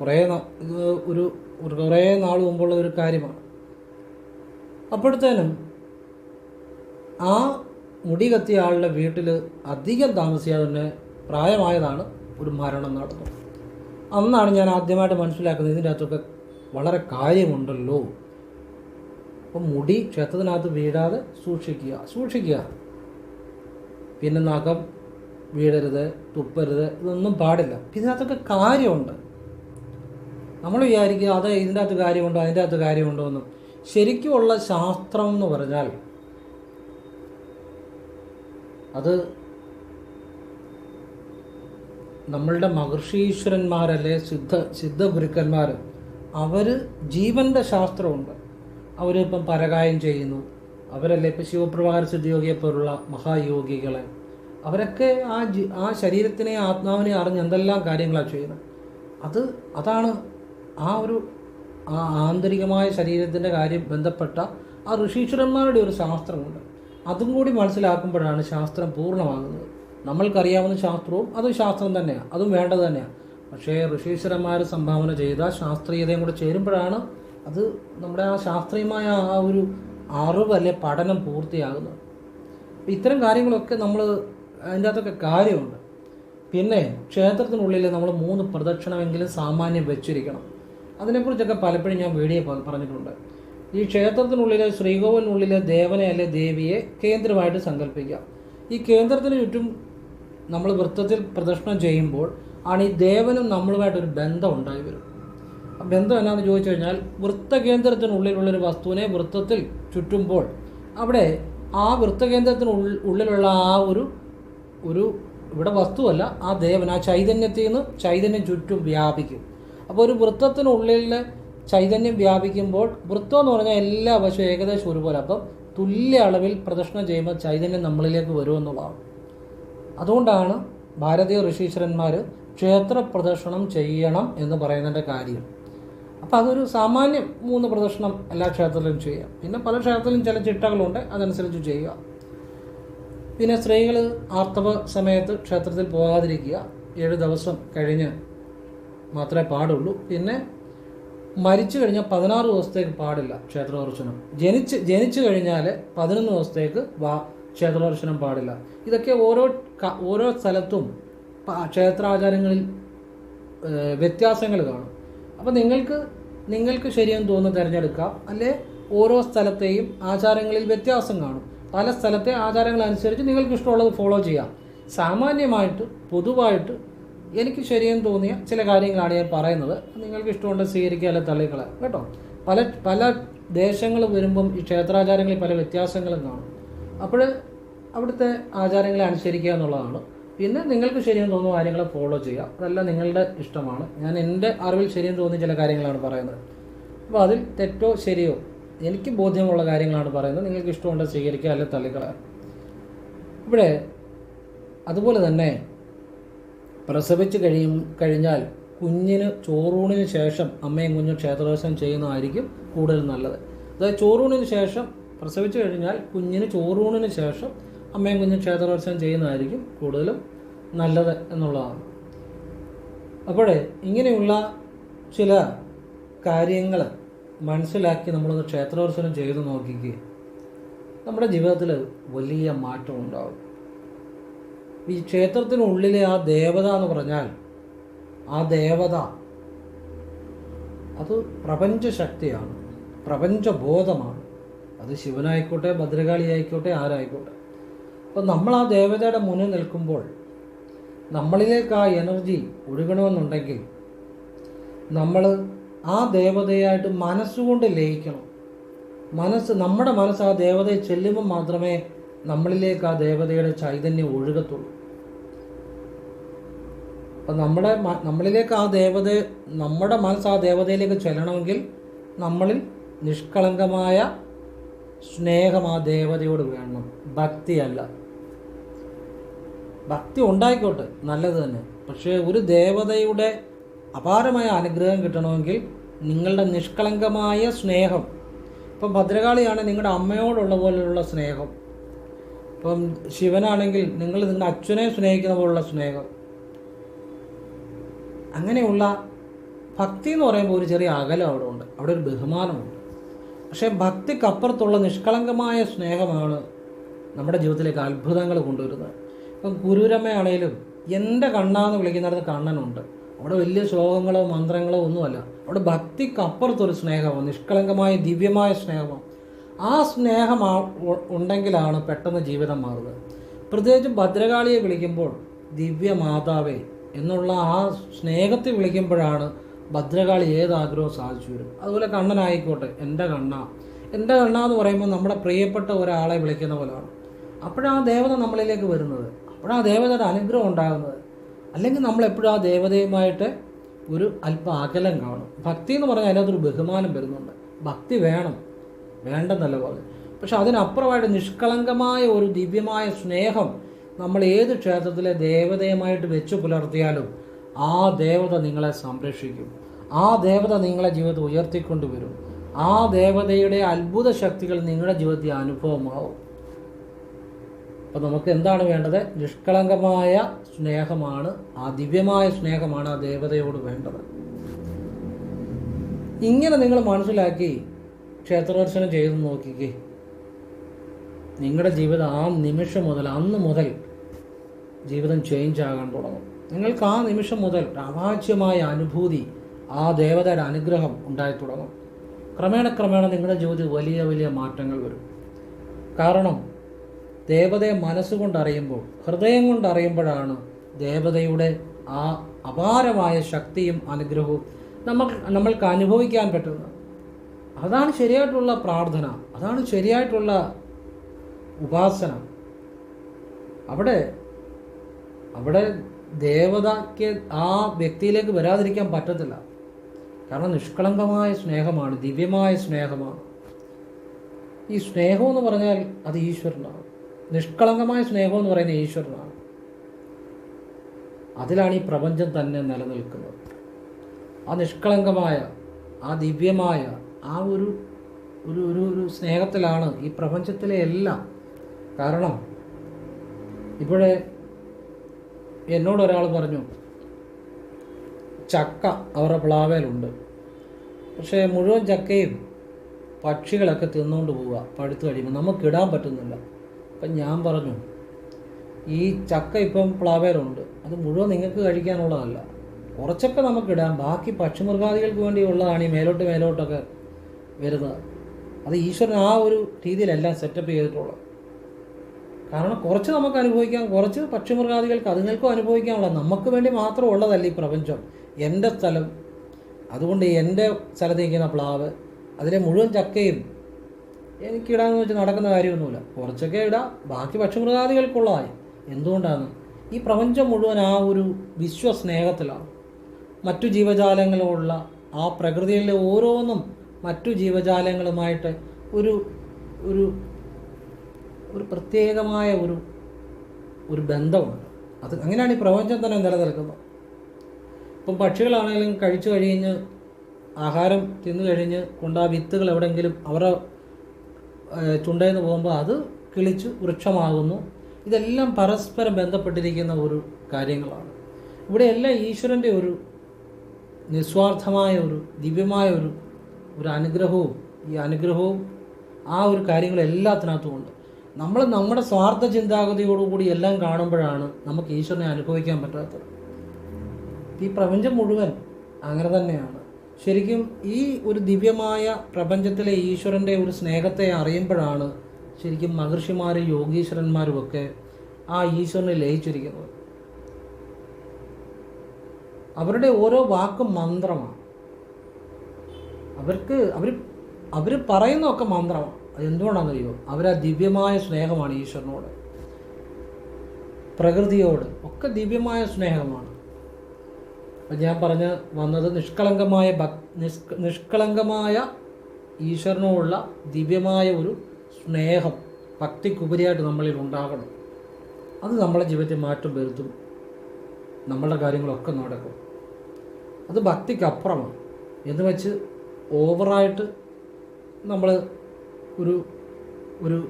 കുറേ ഇത് ഒരു ഒരു കുറേ നാൾ മുമ്പുള്ള ഒരു കാര്യമാണ്. അപ്പോഴത്തേനും ആ മുടി കത്തിയ ആളുടെ വീട്ടിൽ അധികം താമസിയാതെ തന്നെ പ്രായമായതാണ് ഒരു മരണം നടന്നത്. അന്നാണ് ഞാൻ ആദ്യമായിട്ട് മനസ്സിലാക്കുന്നത് ഇതിന്റെ അകത്തൊക്കെ വളരെ കാര്യമുണ്ടല്ലോ. അപ്പം മുടി ക്ഷേത്രത്തിനകത്ത് വീഴാതെ സൂക്ഷിക്കുക. സൂക്ഷിക്കുക. പിന്നെ നഖം വീഴരുത് തുപ്പരുത് ഇതൊന്നും പാടില്ല. ഇതിനകത്തൊക്കെ കാര്യമുണ്ട്. നമ്മൾ വിചാരിക്കുക അത് ഇതിന്റെ അകത്ത് കാര്യമുണ്ടോ അതിന്റെ അകത്ത് കാര്യമുണ്ടോ എന്നും. ശരിക്കുമുള്ള ശാസ്ത്രം എന്ന് പറഞ്ഞാൽ അത് നമ്മളുടെ മഹർഷീശ്വരന്മാരല്ലേ സിദ്ധ സിദ്ധ ഗുരുക്കന്മാർ അവർ ജീവന്റെ ശാസ്ത്രമുണ്ട്. അവരിപ്പം പരകായം ചെയ്യുന്നു. അവരല്ലേ ഇപ്പം ശിവപ്രഭാകർ സിദ്ധിയോഗിയെ പോലുള്ള മഹായോഗികളെ. അവരൊക്കെ ആ ആ ശരീരത്തിനെ ആത്മാവിനെ അറിഞ്ഞ് എന്തെല്ലാം കാര്യങ്ങളാണ് ചെയ്യുന്നത്. അത് അതാണ് ആ ഒരു ആ ആന്തരികമായ ശരീരത്തിന്റെ കാര്യം ബന്ധപ്പെട്ട ആ ഋഷീശ്വരന്മാരുടെ ഒരു ശാസ്ത്രമുണ്ട്. അതും കൂടി മനസ്സിലാക്കുമ്പോഴാണ് ശാസ്ത്രം പൂർണമാകുന്നത്. നമ്മൾക്കറിയാവുന്ന ശാസ്ത്രവും അത് ശാസ്ത്രം തന്നെയാണ് അതും വേണ്ടത് തന്നെയാണ് പക്ഷേ ഋഷീശ്വരന്മാർ സംഭാവന ചെയ്ത ശാസ്ത്രീയതയും കൂടെ ചേരുമ്പോഴാണ് അത് നമ്മുടെ ആ ശാസ്ത്രീയമായ ആ ഒരു അറിവ് അല്ലെ പഠനം പൂർത്തിയാകുന്നത് അപ്പം ഇത്തരം കാര്യങ്ങളൊക്കെ നമ്മൾ അതിന്റെ അകത്തൊക്കെ കാര്യമുണ്ട്. പിന്നെ ക്ഷേത്രത്തിനുള്ളിൽ നമ്മൾ മൂന്ന് പ്രദക്ഷിണമെങ്കിലും സാമാന്യം വെച്ചിരിക്കണം. അതിനെക്കുറിച്ചൊക്കെ പലപ്പോഴും ഞാൻ വീഡിയോ പറഞ്ഞിട്ടുണ്ട്. ഈ ക്ഷേത്രത്തിനുള്ളിലെ ശ്രീകോവിലിനുള്ളിലെ ദേവനെ അല്ലെ ദേവിയെ കേന്ദ്രമായിട്ട് സങ്കല്പിക്കാം ഈ കേന്ദ്രത്തിന് ചുറ്റും നമ്മൾ വൃത്തത്തിൽ പ്രദക്ഷിണം ചെയ്യുമ്പോൾ ആണ് ഈ ദേവനും നമ്മളുമായിട്ടൊരു ബന്ധം ഉണ്ടായി വരും ബന്ധം എന്നാന്ന് ചോദിച്ചു കഴിഞ്ഞാൽ വൃത്തകേന്ദ്രത്തിനുള്ളിലുള്ളൊരു വസ്തുവിനെ വൃത്തത്തിൽ ചുറ്റുമ്പോൾ അവിടെ ആ വൃത്തകേന്ദ്രത്തിന് ഉള്ളിലുള്ള ആ ഒരു ഒരു ഇവിടെ വസ്തുവല്ല ആ ദേവൻ ആ ചൈതന്യത്തിൽ നിന്ന് ചൈതന്യം ചുറ്റും വ്യാപിക്കും. അപ്പോൾ ഒരു വൃത്തത്തിനുള്ളിൽ ചൈതന്യം വ്യാപിക്കുമ്പോൾ വൃത്തം എന്ന് പറഞ്ഞാൽ എല്ലാ വശവും ഏകദേശം ഒരുപോലെ. അപ്പം തുല്യ അളവിൽ പ്രദക്ഷിണം ചെയ്യുമ്പോൾ ചൈതന്യം നമ്മളിലേക്ക് വരുമെന്നുള്ളതാണ്. അതുകൊണ്ടാണ് ഭാരതീയ ഋഷീശ്വരന്മാർ ക്ഷേത്ര പ്രദക്ഷിണം ചെയ്യണം എന്ന് പറയുന്നതിന്റെ കാര്യം. അപ്പോൾ അതൊരു സാമാന്യം മൂന്ന് പ്രദക്ഷിണം എല്ലാ ക്ഷേത്രത്തിലും ചെയ്യാം. പിന്നെ പല ക്ഷേത്രത്തിലും ചില ചിട്ടകളുണ്ട് അതനുസരിച്ച് ചെയ്യുക. പിന്നെ സ്ത്രീകൾ ആർത്തവ സമയത്ത് ക്ഷേത്രത്തിൽ പോകാതിരിക്കുക. ഏഴ് ദിവസം കഴിഞ്ഞ് മാത്രമേ പാടുള്ളൂ. പിന്നെ മരിച്ചു കഴിഞ്ഞാൽ പതിനാറ് ദിവസത്തേക്ക് പാടില്ല ക്ഷേത്രദർശനം ജനിച്ച് ജനിച്ചു കഴിഞ്ഞാൽ പതിനൊന്ന് ദിവസത്തേക്ക് വാ ക്ഷേത്രദർശനം പാടില്ല. ഇതൊക്കെ ഓരോ ഓരോ സ്ഥലത്തും ക്ഷേത്രാചാരങ്ങളിൽ വ്യത്യാസങ്ങൾ കാണും. അപ്പോൾ നിങ്ങൾക്ക് നിങ്ങൾക്ക് ശരിയെന്ന് തോന്നുന്ന തിരഞ്ഞെടുക്കാം. അല്ലെ ഓരോ സ്ഥലത്തെയും ആചാരങ്ങളിൽ വ്യത്യാസം കാണും. പല സ്ഥലത്തെ ആചാരങ്ങൾ അനുസരിച്ച് നിങ്ങൾക്ക് ഇഷ്ടമുള്ളത് ഫോളോ ചെയ്യാം. സാമാന്യമായിട്ട് പൊതുവായിട്ട് എനിക്ക് ശരിയെന്ന് തോന്നിയ ചില കാര്യങ്ങളാണ് ഞാൻ പറയുന്നത്. നിങ്ങൾക്ക് ഇഷ്ടമുണ്ട് സ്വീകരിക്കുക അല്ലെ തള്ളിക്കളെ കേട്ടോ? പല പല ദേശങ്ങൾ വരുമ്പം ഈ ക്ഷേത്രാചാരങ്ങളിൽ പല വ്യത്യാസങ്ങളും കാണും. അപ്പോൾ അവിടുത്തെ ആചാരങ്ങളെ അനുസരിക്കുക എന്നുള്ളതാണ്. പിന്നെ നിങ്ങൾക്ക് ശരിയെന്ന് തോന്നുന്ന കാര്യങ്ങൾ ഫോളോ ചെയ്യുക. അതെല്ലാം നിങ്ങളുടെ ഇഷ്ടമാണ്. ഞാൻ എന്റെ അറിവിൽ ശരിയെന്ന് തോന്നിയ ചില കാര്യങ്ങളാണ് പറയുന്നത്. അപ്പോൾ അതിൽ തെറ്റോ ശരിയോ എനിക്ക് ബോധ്യമുള്ള കാര്യങ്ങളാണ് പറയുന്നത്. നിങ്ങൾക്ക് ഇഷ്ടമുണ്ടോ സ്വീകരിക്കുക അല്ലെങ്കിൽ തള്ളിക്കളയാം ഇവിടെ അതുപോലെ തന്നെ പ്രസവിച്ച് കഴിയും കഴിഞ്ഞാൽ കുഞ്ഞിന് ചോറൂണിന് ശേഷം അമ്മയും കുഞ്ഞും ക്ഷേത്രദർശനം ചെയ്യുന്നതായിരിക്കും കൂടുതൽ നല്ലത്. അതായത് ചോറൂണിന് ശേഷം പ്രസവിച്ചു കഴിഞ്ഞാൽ കുഞ്ഞിന് ചോറൂണിന് ശേഷം അമ്മയും കുഞ്ഞും ക്ഷേത്രോത്സവം ചെയ്യുന്നതായിരിക്കും കൂടുതലും നല്ലത് എന്നുള്ളതാണ്. അപ്പോഴേ ഇങ്ങനെയുള്ള ചില കാര്യങ്ങൾ മനസ്സിലാക്കി നമ്മളത് ക്ഷേത്രോത്സവം ചെയ്തു നോക്കിക്കുക നമ്മുടെ ജീവിതത്തിൽ വലിയ മാറ്റം ഉണ്ടാവും. ഈ ക്ഷേത്രത്തിനുള്ളിലെ ആ ദേവത എന്ന് പറഞ്ഞാൽ ആ ദേവത അത് പ്രപഞ്ച ശക്തിയാണ് പ്രപഞ്ചബോധമാണ്. അത് ശിവനായിക്കോട്ടെ ഭദ്രകാളി ആയിക്കോട്ടെ ആരായിക്കോട്ടെ. അപ്പം നമ്മൾ ആ ദേവതയുടെ മുന്നിൽ നിൽക്കുമ്പോൾ നമ്മളിലേക്ക് ആ എനർജി ഒഴുകണമെന്നുണ്ടെങ്കിൽ നമ്മൾ ആ ദേവതയായിട്ട് മനസ്സുകൊണ്ട് ലയിക്കണം. മനസ്സ് നമ്മുടെ മനസ്സ് ആ ദേവതയെ ചെല്ലുമ്പോൾ മാത്രമേ നമ്മളിലേക്ക് ആ ദേവതയുടെ ചൈതന്യം ഒഴുകത്തുള്ളൂ. അപ്പം നമ്മുടെ നമ്മളിലേക്ക് ആ ദേവത നമ്മുടെ മനസ്സ് ആ ദേവതയിലേക്ക് ചെല്ലണമെങ്കിൽ നമ്മളിൽ നിഷ്കളങ്കമായ സ്നേഹം ആ ദേവതയോട് വേണം. ഭക്തിയല്ല. ഭക്തി ഉണ്ടായിക്കോട്ടെ നല്ലത് തന്നെ. പക്ഷേ ഒരു ദേവതയുടെ അപാരമായ അനുഗ്രഹം കിട്ടണമെങ്കിൽ നിങ്ങളുടെ നിഷ്കളങ്കമായ സ്നേഹം. ഇപ്പം ഭദ്രകാളിയാണ് നിങ്ങളുടെ അമ്മയോടുള്ള പോലെയുള്ള സ്നേഹം. ഇപ്പം ശിവനാണെങ്കിൽ നിങ്ങൾ നിങ്ങളുടെ അച്ഛനെ സ്നേഹിക്കുന്ന പോലുള്ള സ്നേഹം. അങ്ങനെയുള്ള ഭക്തി എന്ന് പറയുമ്പോൾ ഒരു ചെറിയ അകലം അവിടെ ഉണ്ട്. അവിടെ ഒരു ബഹുമാനമുണ്ട്. പക്ഷേ ഭക്തിക്കപ്പുറത്തുള്ള നിഷ്കളങ്കമായ സ്നേഹമാണ് നമ്മുടെ ജീവിതത്തിലേക്ക് അത്ഭുതങ്ങൾ കൊണ്ടുവരുന്നത്. ഇപ്പം ഗുരുരമ്മയാണേലും എന്റെ കണ്ണാന്ന് വിളിക്കുന്നിടത്ത് കണ്ണനുണ്ട്. അവിടെ വലിയ ശ്ലോകങ്ങളോ മന്ത്രങ്ങളോ ഒന്നുമല്ല. അവിടെ ഭക്തിക്കപ്പുറത്തൊരു സ്നേഹമാണ് നിഷ്കളങ്കമായ ദിവ്യമായ സ്നേഹമാണ്. ആ സ്നേഹം ഉണ്ടെങ്കിലാണ് പെട്ടെന്ന് ജീവിതം മാറുന്നത് പ്രത്യേകിച്ച് ഭദ്രകാളിയെ വിളിക്കുമ്പോൾ ദിവ്യ മാതാവേ എന്നുള്ള ആ സ്നേഹത്തെ വിളിക്കുമ്പോഴാണ് ഭദ്രകാളി ഏത് ആഗ്രഹവും സാധിച്ചു വരും അതുപോലെ കണ്ണനായിക്കോട്ടെ എന്റെ കണ്ണ. എന്റെ കണ്ണ എന്ന് പറയുമ്പോൾ നമ്മുടെ പ്രിയപ്പെട്ട ഒരാളെ വിളിക്കുന്ന പോലെയാണ് അപ്പോഴാണ് ആ ദേവത നമ്മളിലേക്ക് വരുന്നത്. അപ്പോഴാണ് ആ ദേവതയുടെ അനുഗ്രഹം ഉണ്ടാകുന്നത്. അല്ലെങ്കിൽ നമ്മൾ എപ്പോഴും ആ ദേവതയുമായിട്ട് ഒരു അല്പ അകലം കാണും. ഭക്തി എന്ന് പറഞ്ഞാൽ അതിനകത്തൊരു ബഹുമാനം വരുന്നുണ്ട്. ഭക്തി വേണം. വേണ്ടെന്നല്ല പറഞ്ഞു. പക്ഷെ അതിനപ്പുറമായിട്ട് നിഷ്കളങ്കമായ ഒരു ദിവ്യമായ സ്നേഹം നമ്മൾ ഏത് ക്ഷേത്രത്തിലെ ദേവതയുമായിട്ട് വെച്ച് പുലർത്തിയാലും ആ ദേവത നിങ്ങളെ സംരക്ഷിക്കും. ആ ദേവത നിങ്ങളെ ജീവിതത്തിൽ ഉയർത്തിക്കൊണ്ടുവരും. ആ ദേവതയുടെ അത്ഭുത ശക്തികൾ നിങ്ങളുടെ ജീവിതത്തിൽ അനുഭവമാവും. അപ്പോൾ നമുക്ക് എന്താണ് വേണ്ടത്? നിഷ്കളങ്കമായ സ്നേഹമാണ് ആ ദിവ്യമായ സ്നേഹമാണ് ആ ദേവതയോട് വേണ്ടത്. ഇങ്ങനെ നിങ്ങൾ മനസ്സിലാക്കി ക്ഷേത്രദർശനം ചെയ്തു നോക്കിക്കേ. നിങ്ങളുടെ ജീവിതം ആ നിമിഷം മുതൽ അന്ന് മുതൽ ജീവിതം ചേഞ്ച് ആകാൻ തുടങ്ങും. നിങ്ങൾക്ക് ആ നിമിഷം മുതൽ അവാച്യമായ അനുഭൂതി ആ ദേവതയുടെ അനുഗ്രഹം ഉണ്ടായി തുടങ്ങും. ക്രമേണ ക്രമേണ നിങ്ങളുടെ ജീവിതത്തിൽ വലിയ വലിയ മാറ്റങ്ങൾ വരും. കാരണം ദേവതയെ മനസ്സുകൊണ്ടറിയുമ്പോൾ ഹൃദയം കൊണ്ടറിയുമ്പോഴാണ് ദേവതയുടെ ആ അപാരമായ ശക്തിയും അനുഗ്രഹവും നമ്മൾ നമ്മൾക്ക് അനുഭവിക്കാൻ പറ്റുന്നത്. അതാണ് ശരിയായിട്ടുള്ള പ്രാർത്ഥന. അതാണ് ശരിയായിട്ടുള്ള ഉപാസന. അവിടെ അവിടെ ദേവതയ്ക്ക് ആ വ്യക്തിയിലേക്ക് വരാതിരിക്കാൻ പറ്റത്തില്ല. കാരണം നിഷ്കളങ്കമായ സ്നേഹമാണ് ദിവ്യമായ സ്നേഹമാണ്. ഈ സ്നേഹം എന്ന് പറഞ്ഞാൽ അത് ഈശ്വരനാണ്. നിഷ്കളങ്കമായ സ്നേഹം എന്ന് പറയുന്നത് ഈശ്വരനാണ്. അതിലാണ് ഈ പ്രപഞ്ചം തന്നെ നിലനിൽക്കുന്നത്. ആ നിഷ്കളങ്കമായ ആ ദിവ്യമായ ആ ഒരു ഒരു ഒരു ഒരു സ്നേഹത്തിലാണ് ഈ പ്രപഞ്ചത്തിലെ എല്ലാം. കാരണം ഇപ്പോഴേ എന്നോടൊരാൾ പറഞ്ഞു ചക്ക അവരുടെ പ്ലാവേലുണ്ട്. പക്ഷേ മുഴുവൻ ചക്കയും പക്ഷികളൊക്കെ തിന്നുകൊണ്ട് പോവുക പഴുത്ത് കഴിയുമ്പോൾ നമുക്കിടാൻ പറ്റുന്നില്ല. അപ്പം ഞാൻ പറഞ്ഞു ഈ ചക്ക ഇപ്പം പ്ലാവേലുണ്ട്. അത് മുഴുവൻ നിങ്ങൾക്ക് കഴിക്കാനുള്ളതല്ല. കുറച്ചൊക്കെ നമുക്കിടാം ബാക്കി പക്ഷിമൃഗാദികൾക്ക് വേണ്ടിയുള്ളതാണ് ഈ മേലോട്ട് മേലോട്ടൊക്കെ വരുന്നത്. അത് ഈശ്വരൻ ആ ഒരു രീതിയിലെല്ലാം സെറ്റപ്പ് ചെയ്തിട്ടുള്ളത്. കാരണം കുറച്ച് നമുക്ക് അനുഭവിക്കാം കുറച്ച് പക്ഷിമൃഗാദികൾക്ക് അതുങ്ങൾക്കും അനുഭവിക്കാനുള്ള നമുക്ക് വേണ്ടി മാത്രം ഉള്ളതല്ല ഈ പ്രപഞ്ചം. എന്റെ സ്ഥലം അതുകൊണ്ട് എന്റെ സ്ഥലത്ത് നിൽക്കുന്ന പ്ലാവ് അതിലെ മുഴുവൻ ചക്കയും എനിക്കിടാന്ന് വെച്ച് നടക്കുന്ന കാര്യമൊന്നുമില്ല. കുറച്ചൊക്കെ ഇടാം. ബാക്കി പക്ഷിമൃഗാദികൾക്കുള്ളതായി. എന്തുകൊണ്ടാണ്? ഈ പ്രപഞ്ചം മുഴുവൻ ആ ഒരു വിശ്വസ്നേഹത്തിലാണ്. മറ്റു ജീവജാലങ്ങളുള്ള ആ പ്രകൃതിയിലെ ഓരോന്നും മറ്റു ജീവജാലങ്ങളുമായിട്ട് ഒരു ഒരു ഒരു പ്രത്യേകമായ ഒരു ഒരു ബന്ധമുണ്ട്. അത് അങ്ങനെയാണ് ഈ പ്രപഞ്ചം തന്നെ നിലനിൽക്കുന്നത്. ഇപ്പം പക്ഷികളാണെങ്കിലും കഴിച്ചു കഴിഞ്ഞ് ആഹാരം തിന്നു കഴിഞ്ഞ് കൊണ്ട് ആ വിത്തുകൾ എവിടെയെങ്കിലും അവരുടെ ചുണ്ടയിൽ നിന്ന് പോകുമ്പോൾ അത് കിളിച്ച് വൃക്ഷമാകുന്നു. ഇതെല്ലാം പരസ്പരം ബന്ധപ്പെട്ടിരിക്കുന്ന ഒരു കാര്യങ്ങളാണ്. ഇവിടെയെല്ലാം ഈശ്വരന്റെ ഒരു നിസ്വാർത്ഥമായ ഒരു ദിവ്യമായ ഒരു ഒരു അനുഗ്രഹവും ഈ അനുഗ്രഹവും ആ ഒരു കാര്യങ്ങളും എല്ലാത്തിനകത്തും ഉണ്ട് നമ്മൾ നമ്മുടെ സ്വാർത്ഥ ചിന്താഗതിയോടുകൂടി എല്ലാം കാണുമ്പോഴാണ് നമുക്ക് ഈശ്വരനെ അനുഭവിക്കാൻ പറ്റാത്തത്. ഈ പ്രപഞ്ചം മുഴുവൻ അങ്ങനെ തന്നെയാണ്. ശരിക്കും ഈ ഒരു ദിവ്യമായ പ്രപഞ്ചത്തിലെ ഈശ്വരന്റെ ഒരു സ്നേഹത്തെ അറിയുമ്പോഴാണ് ശരിക്കും മഹർഷിമാരും യോഗീശ്വരന്മാരും ഒക്കെ ആ ഈശ്വരനെ ലയിച്ചിരിക്കുന്നത്. അവരുടെ ഓരോ വാക്കും മന്ത്രമാണ്. അവർക്ക് അവർ അവർ പറയുന്നതൊക്കെ മന്ത്രമാണ്. അതെന്തുകൊണ്ടാണെന്നറിയോ? അവരാ ദിവ്യമായ സ്നേഹമാണ് ഈശ്വരനോട്. പ്രകൃതിയോട് ഒക്കെ ദിവ്യമായ സ്നേഹമാണ്. അപ്പം ഞാൻ പറഞ്ഞ വന്നത് നിഷ്കളങ്കമായ ഭക് നിഷ്ക നിഷ്കളങ്കമായ ഈശ്വരനോടുള്ള ദിവ്യമായ ഒരു സ്നേഹം ഭക്തിക്കുപരിയായിട്ട് നമ്മളിൽ ഉണ്ടാകണം. അത് നമ്മളെ ജീവിതത്തിൽ മാറ്റം വരുത്തും. നമ്മളുടെ കാര്യങ്ങളൊക്കെ നടക്കും. അത് ഭക്തിക്കപ്പുറമാണ്. എന്ന് വെച്ച് ഓവറായിട്ട് നമ്മൾ ഒരു ഒരു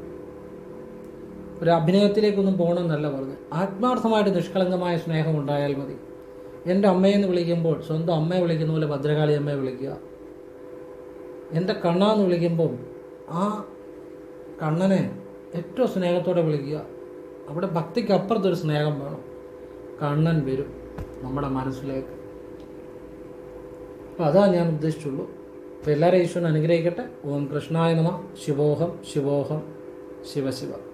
ഒരു അഭിനയത്തിലേക്കൊന്നും പോകണമെന്നല്ല പറഞ്ഞത്. ആത്മാർത്ഥമായിട്ട് നിഷ്കളങ്കമായ സ്നേഹം ഉണ്ടായാൽ മതി. എന്റെ അമ്മയെന്ന് വിളിക്കുമ്പോൾ സ്വന്തം അമ്മയെ വിളിക്കുന്ന പോലെ ഭദ്രകാളി അമ്മയെ വിളിക്കുക. എന്റെ കണ്ണാന്ന് വിളിക്കുമ്പോൾ ആ കണ്ണനെ ഏറ്റവും സ്നേഹത്തോടെ വിളിക്കുക. അവിടെ ഭക്തിക്ക് അപ്പുറത്തൊരു സ്നേഹം വേണം. കണ്ണൻ വരും നമ്മുടെ മനസ്സിലേക്ക്. അപ്പോൾ അതാ ഞാൻ ഉദ്ദേശിച്ചുള്ളൂ. അപ്പോൾ എല്ലാവരും ഈശ്വരൻ അനുഗ്രഹിക്കട്ടെ. ഓം കൃഷ്ണായ നമ. ശിവോഹം ശിവോഹം ശിവശിവ